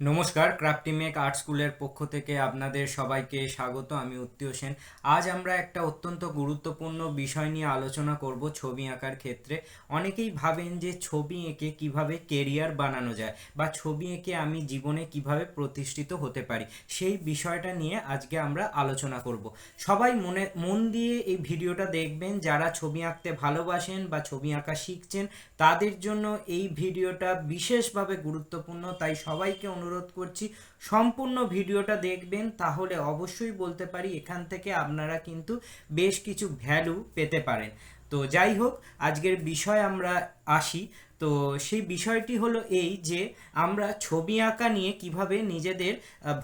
নমস্কার, crafty make art স্কুলের পক্ষ থেকে আপনাদের সবাইকে স্বাগত, আমি উত্তীয় সেন। আজ আমরা একটা অত্যন্ত গুরুত্বপূর্ণ বিষয় নিয়ে আলোচনা করব ছবি আঁকার ক্ষেত্রে। অনেকেই ভাবেন যে ছবি এঁকে কীভাবে কেরিয়ার বানানো যায় বা ছবি এঁকে আমি জীবনে কীভাবে প্রতিষ্ঠিত হতে পারি, সেই বিষয়টা নিয়ে আজকে আমরা আলোচনা করব। সবাই মনে, মন দিয়ে এই ভিডিওটা দেখবেন, যারা ছবি আঁকতে ভালোবাসেন বা ছবি আঁকা শিখছেন, তাদের জন্য এই ভিডিওটা বিশেষভাবে গুরুত্বপূর্ণ, তাই সবাইকে অনুরোধ করছি, সম্পূর্ণ ভিডিওটা দেখবেন, তাহলে অবশ্যই বলতে পারি, এখান থেকে আপনারা কিন্তু বেশ কিছু ভ্যালু পেতে পারেন। তো যাই হোক, আজকের বিষয় আমরা আসি। তো সেই বিষয়টি হলো এই যে, আমরা ছবি আঁকা নিয়ে কীভাবে নিজেদের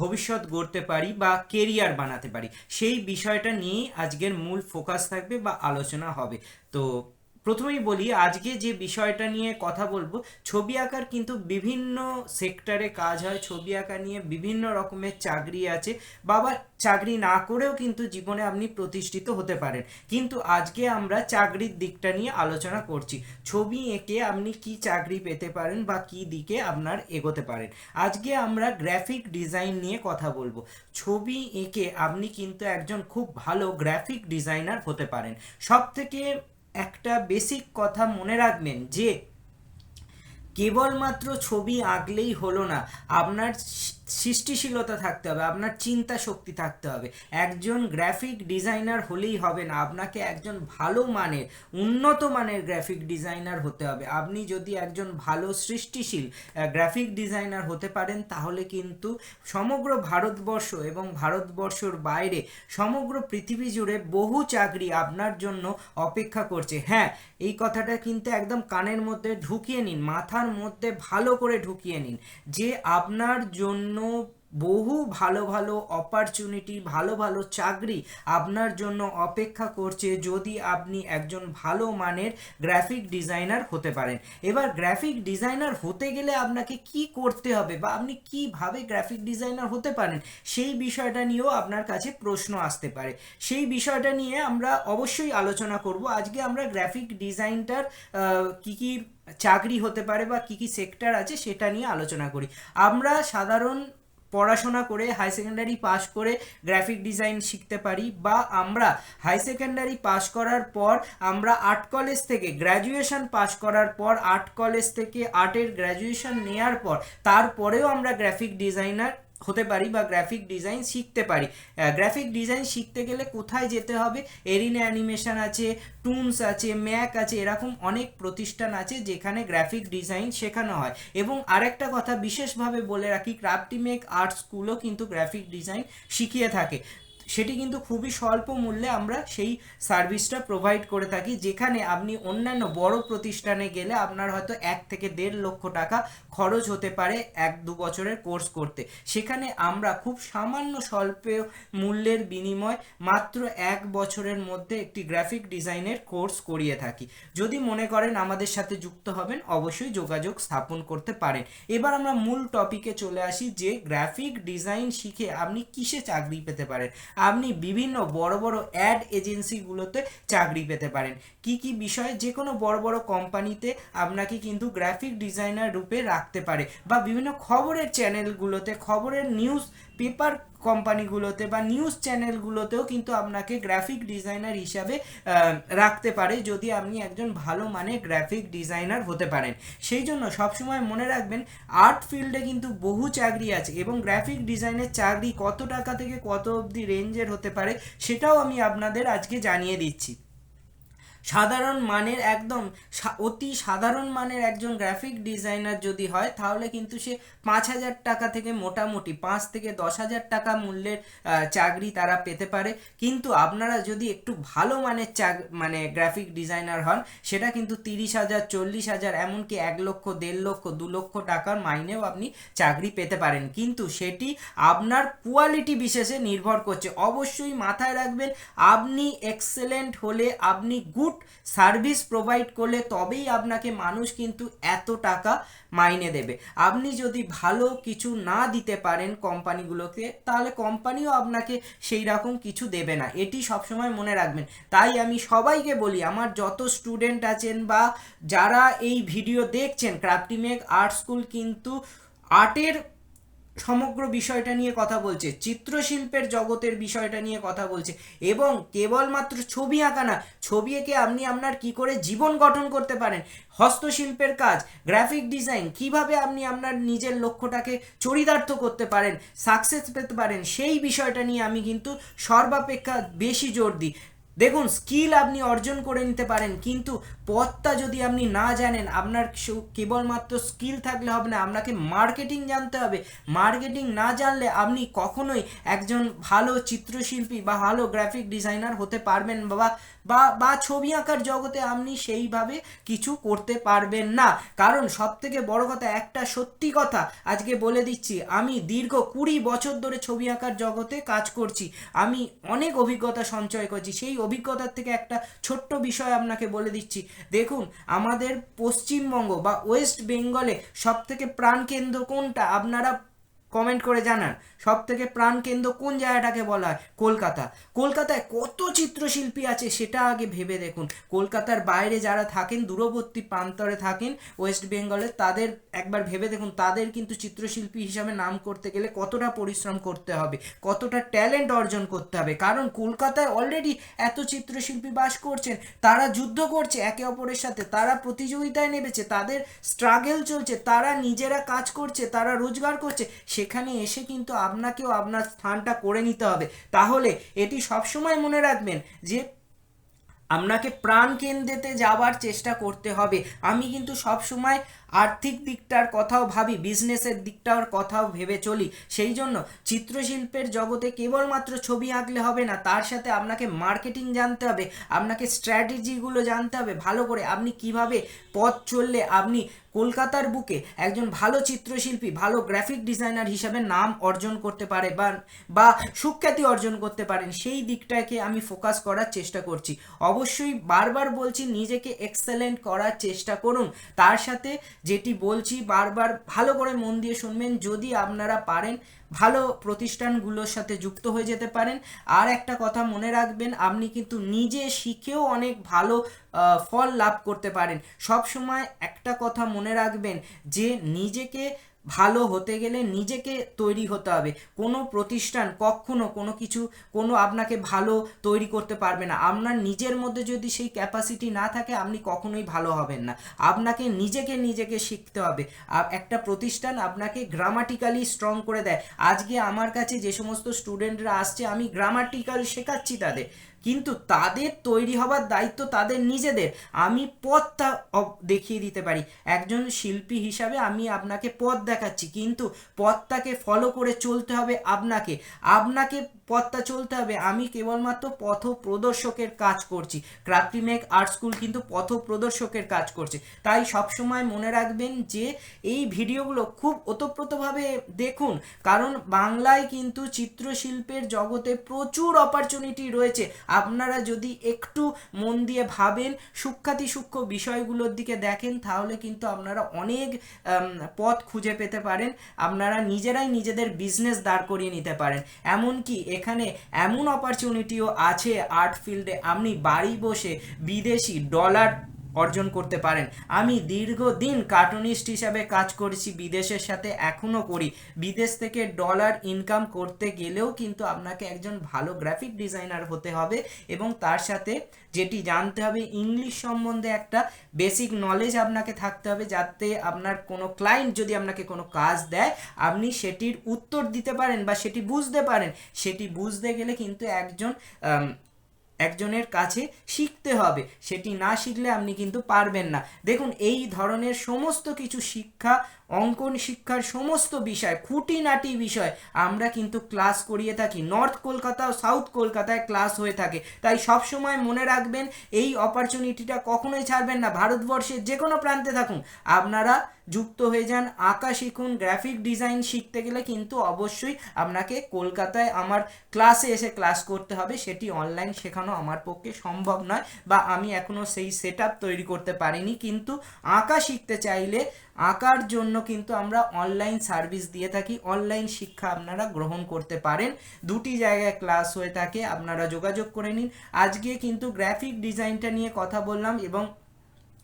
ভবিষ্যৎ গড়তে পারি বা কেরিয়ার বানাতে পারি, সেই বিষয়টা নিয়েই আজকের মূল ফোকাস থাকবে বা আলোচনা হবে। তো প্রথমেই বলি, আজকে যে বিষয়টা নিয়ে কথা বলব, ছবি আঁকার কিন্তু বিভিন্ন সেক্টরে কাজ হয়, ছবি আঁকা নিয়ে বিভিন্ন রকমের চাকরি আছে। বাবা, চাকরি না করেও কিন্তু জীবনে আপনি প্রতিষ্ঠিত হতে পারেন। কিন্তু আজকে আমরা চাকরির দিকটা নিয়ে আলোচনা করছি। ছবি এঁকে আপনি কি চাকরি পেতে পারেন বা কি দিকে আপনার এগোতে পারেন? আজকে আমরা গ্রাফিক ডিজাইন নিয়ে কথা বলব। ছবি এঁকে আপনি কিন্তু একজন খুব ভালো গ্রাফিক ডিজাইনার হতে পারেন। সব থেকে একটা বেসিক কথা মনে রাখবেন যে কেবলমাত্র ছবি আঁকলেই হলো না। আপনার সৃষ্টিশীলতা থাকতে হবে, আপনার চিন্তা শক্তি থাকতে হবে। একজন গ্রাফিক ডিজাইনার হলেই হবে না, আপনাকে একজন ভালো মানের, উন্নত মানের গ্রাফিক ডিজাইনার হতে হবে। আপনি যদি একজন ভালো সৃষ্টিশীল গ্রাফিক ডিজাইনার হতে পারেন, তাহলে কিন্তু সমগ্র ভারতবর্ষ এবং ভারতবর্ষর বাইরে, সমগ্র পৃথিবী জুড়ে বহু চাকরি আপনার জন্য অপেক্ষা করছে। হ্যাঁ এই কথাটা কিন্তু একদম কানের মধ্যে ঢুকিয়ে নিন, মাথার মধ্যে ভালো করে ঢুকিয়ে নিন যে আপনার জন্য non বহু ভালো ভালো অপরচুনিটি ভালো ভালো চাকরি আপনার জন্য অপেক্ষা করছে যদি আপনি একজন ভালো মানের গ্রাফিক ডিজাইনার হতে পারেন। এবার গ্রাফিক ডিজাইনার হতে গেলে আপনাকে কি করতে হবে বা আপনি কীভাবে গ্রাফিক ডিজাইনার হতে পারেন সেই বিষয়টা নিয়েও আপনার কাছে প্রশ্ন আসতে পারে। সেই বিষয়টা নিয়ে আমরা অবশ্যই আলোচনা করব। আজকে আমরা গ্রাফিক ডিজাইনটার কি কি চাকরি হতে পারে বা কি কি সেক্টর আছে সেটা নিয়ে আলোচনা করি। আমরা সাধারণ পড়াশোনা করে হাই সেকেন্ডারি পাস করে গ্রাফিক ডিজাইন শিখতে পারি বা আমরা হাই সেকেন্ডারি পাস করার পর আমরা আর্ট কলেজ থেকে গ্র্যাজুয়েশন পাস করার পর আর্ট কলেজ থেকে আর্টের গ্র্যাজুয়েশন নেওয়ার পর তারপরেও আমরা গ্রাফিক ডিজাইনার হতে পারি বা গ্রাফিক ডিজাইন শিখতে পারি। গ্রাফিক ডিজাইন শিখতে গেলে কোথায় যেতে হবে? এরিনা অ্যানিমেশন আছে, টুনস আছে, ম্যাক আছে, এরকম অনেক প্রতিষ্ঠান আছে যেখানে গ্রাফিক ডিজাইন শেখানো হয়। এবং আরেকটা কথা বিশেষভাবে বলে রাখি ক্রাফটি মেক আর্ট স্কুলও কিন্তু গ্রাফিক ডিজাইন শিখিয়ে থাকে। সেটি কিন্তু খুবই স্বল্প মূল্যে আমরা সেই সার্ভিসটা প্রোভাইড করে থাকি, যেখানে আপনি অন্যান্য বড় প্রতিষ্ঠানে গেলে আপনার হয়তো এক থেকে দেড় লক্ষ টাকা খরচ হতে পারে এক দু বছরের কোর্স করতে। সেখানে আমরা খুব সামান্য স্বল্প মূল্যের বিনিময় মাত্র এক বছরের মধ্যে একটি গ্রাফিক ডিজাইনের কোর্স করিয়ে থাকি। যদি মনে করেন আমাদের সাথে যুক্ত হবেন, অবশ্যই যোগাযোগ স্থাপন করতে পারেন। এবার আমরা মূল টপিকে চলে আসি যে গ্রাফিক ডিজাইন শিখে আপনি কিসে চাকরি পেতে পারেন। আপনি বিভিন্ন বড় বড় অ্যাড এজেন্সিগুলোতে চাকরি পেতে পারেন। কি কি বিষয়ে? যে কোনো বড় বড় কোম্পানিতে আপনাকে কিন্তু গ্রাফিক ডিজাইনার রূপে রাখতে পারে বা বিভিন্ন খবরের চ্যানেলগুলোতে খবরের নিউজ পেপার কোম্পানিগুলোতে বা নিউজ চ্যানেলগুলোতেও কিন্তু আপনাকে গ্রাফিক ডিজাইনার হিসাবে রাখতে পারে যদি আপনি একজন ভালো মানে গ্রাফিক ডিজাইনার হতে পারেন। সেই জন্য সবসময় মনে রাখবেন, আর্ট ফিল্ডে কিন্তু বহু চাকরি আছে এবং গ্রাফিক ডিজাইনের চাকরি কত টাকা থেকে কত অবধি রেঞ্জের হতে পারে সেটাও আমি আপনাদের আজকে জানিয়ে দিচ্ছি। সাধারণ মানের একদম অতি সাধারণ মানের একজন গ্রাফিক ডিজাইনার যদি হয়, তাহলে কিন্তু সে পাঁচ হাজার টাকা থেকে মোটামুটি পাঁচ থেকে দশ হাজার টাকা মূল্যের চাকরি তারা পেতে পারে। কিন্তু আপনারা যদি একটু ভালো মানের চাক মানে গ্রাফিক ডিজাইনার হন, সেটা কিন্তু তিরিশ হাজার, চল্লিশ হাজার, এমনকি এক লক্ষ, দেড় লক্ষ, দু লক্ষ টাকার মাইনেও আপনি চাকরি পেতে পারেন। কিন্তু সেটি আপনার কোয়ালিটি বিশেষে নির্ভর করছে। অবশ্যই মাথায় রাখবেন, আপনি এক্সেলেন্ট হলে আপনি গুড সার্ভিস প্রোভাইড করলে তবেই আপনাকে মানুষ কিন্তু এত টাকা মাইনে দেবে। আপনি যদি ভালো কিছু না দিতে পারেন কোম্পানিগুলোকে, তাহলে কোম্পানিও আপনাকে সেই রকম কিছু দেবে না। এটি সবসময় মনে রাখবেন। তাই আমি সবাইকে বলি, আমার যত স্টুডেন্ট আছেন বা যারা এই ভিডিও দেখছেন ক্রাফটি মেক আর্ট স্কুল কিন্তু আর্টের সমগ্র বিষয়টা নিয়ে কথা বলছে, চিত্রশিল্পের জগতের বিষয়টা নিয়ে কথা বলছে, এবং কেবলমাত্র ছবি আঁকা না, ছবি এঁকে আপনি আপনার কি করে জীবন গঠন করতে পারেন? হস্তশিল্পের কাজ গ্রাফিক ডিজাইন কীভাবে আপনি আপনার নিজের লক্ষ্যটাকে চরিতার্থ করতে পারেন সাকসেস পেতে পারেন, সেই বিষয়টা নিয়ে আমি কিন্তু সর্বাপেক্ষা বেশি জোর দিই। দেখুন স্কিল আপনি অর্জন করে নিতে পারেন, কিন্তু পথটা যদি আপনি না জানেন, আপনার কেবলমাত্র স্কিল থাকলে হবে না, আপনাকে মার্কেটিং জানতে হবে। মার্কেটিং না জানলে আপনি কখনোই একজন ভালো চিত্রশিল্পী বা ভালো গ্রাফিক ডিজাইনার হতে পারবেন বা বা বা ছবি আঁকার জগতে আপনি সেইভাবে কিছু করতে পারবেন না। কারণ সব থেকে বড় কথা, একটা সত্যি কথা আজকে বলে দিচ্ছি, আমি দীর্ঘ কুড়ি বছর ধরে ছবি আঁকার জগতে কাজ করছি। আমি অনেক অভিজ্ঞতা সঞ্চয় করছি, সেই অভিজ্ঞতার থেকে একটা ছোট্ট বিষয় আপনাকে বলে দিচ্ছি। দেখুন, আমাদের পশ্চিমবঙ্গ বা ওয়েস্ট বেঙ্গলে সব থেকে প্রাণকেন্দ্র কোনটা? আপনারা কমেন্ট করে জানান। সব থেকে প্রাণকেন্দ্র কোন জায়গাটাকে বলা হয়? কলকাতা। কলকাতায় কত চিত্রশিল্পী আছে সেটা আগে ভেবে দেখুন। কলকাতার বাইরে যারা থাকেন, দূরবর্তী প্রান্তরে থাকেন ওয়েস্ট বেঙ্গলে তাদের একবার ভেবে দেখুন, তাদের কিন্তু চিত্রশিল্পী হিসাবে নাম করতে গেলে কতটা পরিশ্রম করতে হবে, কতটা ট্যালেন্ট অর্জন করতে হবে। কারণ কলকাতায় অলরেডি এত চিত্রশিল্পী বাস করছেন, তারা যুদ্ধ করছে একে অপরের সাথে, তারা প্রতিযোগিতায় নেমেছে, তাদের স্ট্রাগল চলছে, তারা নিজেরা কাজ করছে, তারা রোজগার করছে সেখানে এসে কিন্তু আপনাকেও আপনার স্থানটা করে নিতে হবে। তাহলে এটি সবসময় মনে রাখবেন যে আপনাকে প্রাণ কেন্দ্রেতে যাওয়ার চেষ্টা করতে হবে। আমি কিন্তু সব সময় আর্থিক দিকটার কথাও ভাবি বিজনেসের দিকটার কথাও ভেবে চলি। সেই জন্য চিত্রশিল্পের জগতে কেবলমাত্র ছবি আঁকলে হবে না, তার সাথে আপনাকে মার্কেটিং জানতে হবে, আপনাকে স্ট্র্যাটেজিগুলো জানতে হবে। ভালো করে আপনি কীভাবে পথ চললে আপনি কলকাতার বুকে একজন ভালো চিত্রশিল্পী, ভালো গ্রাফিক ডিজাইনার হিসাবে নাম অর্জন করতে পারে বা বা সুখ্যাতি অর্জন করতে পারেন, সেই দিকটাকে আমি ফোকাস করার চেষ্টা করছি। অবশ্যই বারবার বলছি, নিজেকে এক্সেলেন্ট করার চেষ্টা করুন। তার সাথে যেটি বলছি বারবার ভালো করে মন দিয়ে শুনবেন, যদি আপনারা পারেন ভালো প্রতিষ্ঠানগুলোর সাথে যুক্ত হয়ে যেতে পারেন। আর একটা কথা মনে রাখবেন, আপনি কিন্তু নিজে শিখেও অনেক ভালো ফল লাভ করতে পারেন। সব সময় একটা কথা মনে রাখবেন যে নিজেকে ভালো হতে গেলে নিজেকে তৈরি হতে হবে। কোনো প্রতিষ্ঠান কখনো কোনো কিছু, কোনো আপনাকে ভালো তৈরি করতে পারবে না। আপনার নিজের মধ্যে যদি সেই ক্যাপাসিটি না থাকে, আপনি কখনোই ভালো হবেন না। আপনাকে নিজেকে নিজেকে শিখতে হবে। একটা প্রতিষ্ঠান আপনাকে গ্রামাটিক্যালি স্ট্রং করে দেয়। আজকে আমার কাছে যে সমস্ত স্টুডেন্টরা আসছে, আমি গ্রামাটিক্যাল শেখাচ্ছি তাদের। কিন্তু তাদের তৈরি হবার দায়িত্ব তাদের নিজেদের। আমি পথটা দেখিয়ে দিতে পারি। একজন শিল্পী হিসাবে আমি আপনাকে পথ দেখাচ্ছি, কিন্তু পথটাকে ফলো করে চলতে হবে আপনাকে। আপনাকে পথটা চলতে হবে। আমি কেবলমাত্র পথ প্রদর্শকের কাজ করছি। ক্রাফটি মেক আর্ট স্কুল কিন্তু পথ প্রদর্শকের কাজ করছে। তাই সবসময় মনে রাখবেন যে, এই ভিডিওগুলো খুব ওতপ্রোতভাবে দেখুন। কারণ বাংলায় কিন্তু চিত্রশিল্পের জগতে প্রচুর অপরচুনিটি রয়েছে। আপনারা যদি একটু মন দিয়ে ভাবেন, সূক্ষাতি সূক্ষ্ম বিষয়গুলোর দিকে দেখেন, তাহলে কিন্তু আপনারা অনেক পথ খুঁজে পেতে পারেন। আপনারা নিজেরাই নিজেদের বিজনেস দাঁড় করিয়ে নিতে পারেন। এমনকি এখানে এমন অপরচুনিটিও আছে আর্ট ফিল্ডে আপনি বাড়ি বসে বিদেশি ডলার অর্জন করতে পারেন। আমি দীর্ঘদিন কার্টুনিস্ট হিসাবে কাজ করেছি, বিদেশের সাথে এখনও করি। বিদেশ থেকে ডলার ইনকাম করতে গেলেও কিন্তু আপনাকে একজন ভালো গ্রাফিক ডিজাইনার হতে হবে এবং তার সাথে যেটি জানতে হবে ইংলিশ সম্বন্ধে একটা বেসিক নলেজ আপনাকে থাকতে হবে যাতে আপনার কোনো ক্লায়েন্ট যদি আপনাকে কোনো কাজ দেয়, আপনি সেটির উত্তর দিতে পারেন বা সেটি বুঝতে পারেন। সেটি বুঝতে গেলে কিন্তু একজন একজনের কাছে শিখতে হবে। সেটি না শিখলে আপনি কিন্তু পারবেন না। দেখুন, এই ধরনের সমস্ত কিছু শিক্ষা অঙ্কন শিক্ষার সমস্ত বিষয়, খুঁটিনাটি বিষয় আমরা কিন্তু ক্লাস করিয়ে থাকি। নর্থ কলকাতা ও সাউথ কলকাতায় ক্লাস হয়ে থাকে। তাই সব সময় মনে রাখবেন, এই অপরচুনিটিটা কখনোই ছাড়বেন না। ভারতবর্ষের যে কোনো প্রান্তে থাকুন। আপনারা যুক্ত হয়ে যান, আঁকা শিখুন গ্রাফিক ডিজাইন শিখতে গেলে কিন্তু অবশ্যই আপনাকে কলকাতায় আমার ক্লাসে এসে ক্লাস করতে হবে। সেটি অনলাইন শেখানো আমার পক্ষে সম্ভব নয় বা আমি এখনও সেই সেট তৈরি করতে পারিনি। কিন্তু আঁকা শিখতে চাইলে আঁকার জন্য কিন্তু আমরা অনলাইন সার্ভিস দিয়ে থাকি। অনলাইন শিক্ষা আপনারা গ্রহণ করতে পারেন। দুটি জায়গায় ক্লাস হয়ে থাকে, আপনারা যোগাযোগ করে নিন। আজকে কিন্তু গ্রাফিক ডিজাইনটা নিয়ে কথা বললাম এবং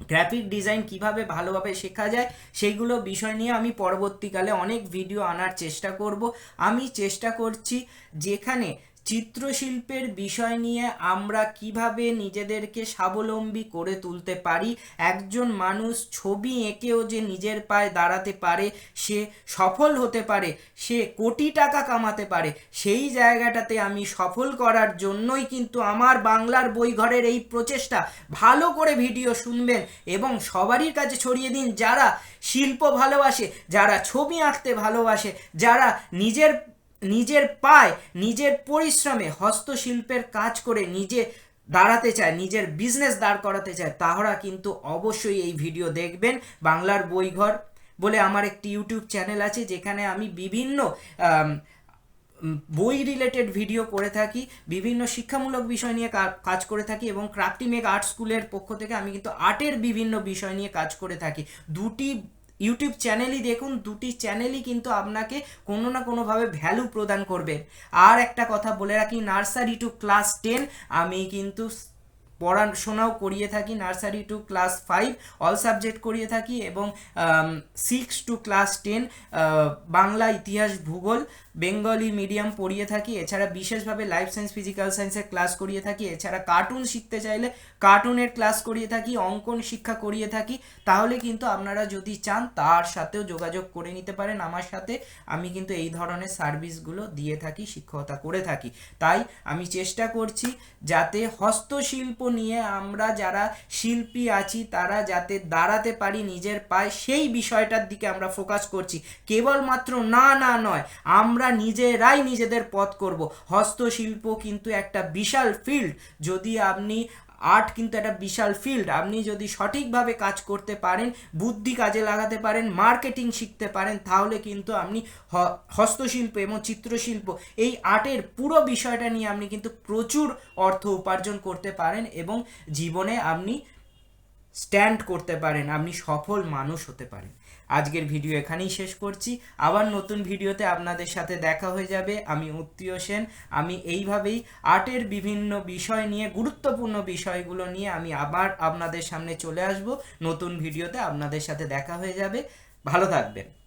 গ্রাফিক ডিজাইন কীভাবে ভালোভাবে শেখা যায় সেইগুলো বিষয় নিয়ে আমি পরবর্তীকালে অনেক ভিডিও আনার চেষ্টা করব। আমি চেষ্টা করছি যেখানে চিত্রশিল্পের বিষয় নিয়ে আমরা কীভাবে নিজেদেরকে স্বাবলম্বী করে তুলতে পারি, একজন মানুষ ছবি এঁকেও যে নিজের পায়ে দাঁড়াতে পারে, সে সফল হতে পারে, সে কোটি টাকা কামাতে পারে, সেই জায়গাটাতে আমি সফল করার জন্যই কিন্তু আমার বাংলার বইঘরের এই প্রচেষ্টা। ভালো করে ভিডিও শুনবেন এবং সবারই কাছে ছড়িয়ে দিন যারা শিল্প ভালোবাসে, যারা ছবি আঁকতে ভালোবাসে, যারা নিজের নিজের পায়, নিজের পরিশ্রমে হস্তশিল্পের কাজ করে নিজে দাঁড়াতে চায়, নিজের বিজনেস দাঁড় করাতে চায়, তাহারা কিন্তু অবশ্যই এই ভিডিও দেখবেন, বাংলার বইঘর বলে আমার একটি ইউটিউব চ্যানেল আছে, যেখানে আমি বিভিন্ন বই রিলেটেড ভিডিও করে থাকি, বিভিন্ন শিক্ষামূলক বিষয় নিয়ে কাজ করে থাকি এবং ক্রাফটি মেক আর্ট স্কুলের পক্ষ থেকে আমি কিন্তু আর্টের বিভিন্ন বিষয় নিয়ে কাজ করে থাকি। দুটি ইউটিউব চ্যানেলই দেখুন, দুটি চ্যানেলই কিন্তু আপনাকে কোনো না কোনোভাবে ভ্যালু প্রদান করবে। আর একটা কথা বলে রাখি নার্সারি টু ক্লাস টেন আমি কিন্তু পড়াশোনাও করিয়ে থাকি nursery to class five all subject করিয়ে থাকি এবং six to class ten Bangla ইতিহাস, ভূগোল বেঙ্গলি মিডিয়াম পড়িয়ে থাকি, এছাড়া বিশেষভাবে লাইফ সায়েন্স ফিজিক্যাল সায়েন্সের ক্লাস করিয়ে থাকি, এছাড়া কার্টুন শিখতে চাইলে কার্টুনের ক্লাস করিয়ে থাকি, অঙ্কন শিক্ষা করিয়ে থাকি। তাহলে কিন্তু আপনারা যদি চান, তার সাথেও যোগাযোগ করে নিতে পারেন আমার সাথে। আমি কিন্তু এই ধরনের সার্ভিসগুলো দিয়ে থাকি, শিক্ষকতা করে থাকি। তাই আমি চেষ্টা করছি যাতে হস্তশিল্প নিয়ে আমরা যারা শিল্পী আছি, তারা যাতে দাঁড়াতে পারি নিজের পায়ে, সেই বিষয়টার দিকে আমরা ফোকাস করছি। কেবলমাত্র না না নয়, আমরা নিজেরাই নিজেদের পথ করব। হস্তশিল্প কিন্তু একটা বিশাল ফিল্ড যদি আপনি আর্ট কিন্তু একটা বিশাল ফিল্ড আপনি যদি সঠিকভাবে কাজ করতে পারেন, বুদ্ধি কাজে লাগাতে পারেন মার্কেটিং শিখতে পারেন, তাহলে কিন্তু আপনি হস্তশিল্প এবং চিত্রশিল্প, এই আর্টের পুরো বিষয়টা নিয়ে আপনি কিন্তু প্রচুর অর্থ উপার্জন করতে পারেন এবং জীবনে আপনি স্ট্যান্ড করতে পারেন, আপনি সফল মানুষ হতে পারেন। আজকের ভিডিও এখানেই শেষ করছি। আবার নতুন ভিডিওতে আপনাদের সাথে দেখা হয়ে যাবে। আমি উত্তীয় সেন। আমি এইভাবেই আর্টের বিভিন্ন বিষয় নিয়ে, গুরুত্বপূর্ণ বিষয়গুলো নিয়ে আমি আবার আপনাদের সামনে চলে আসব। নতুন ভিডিওতে আপনাদের সাথে দেখা হয়ে যাবে। ভালো থাকবেন।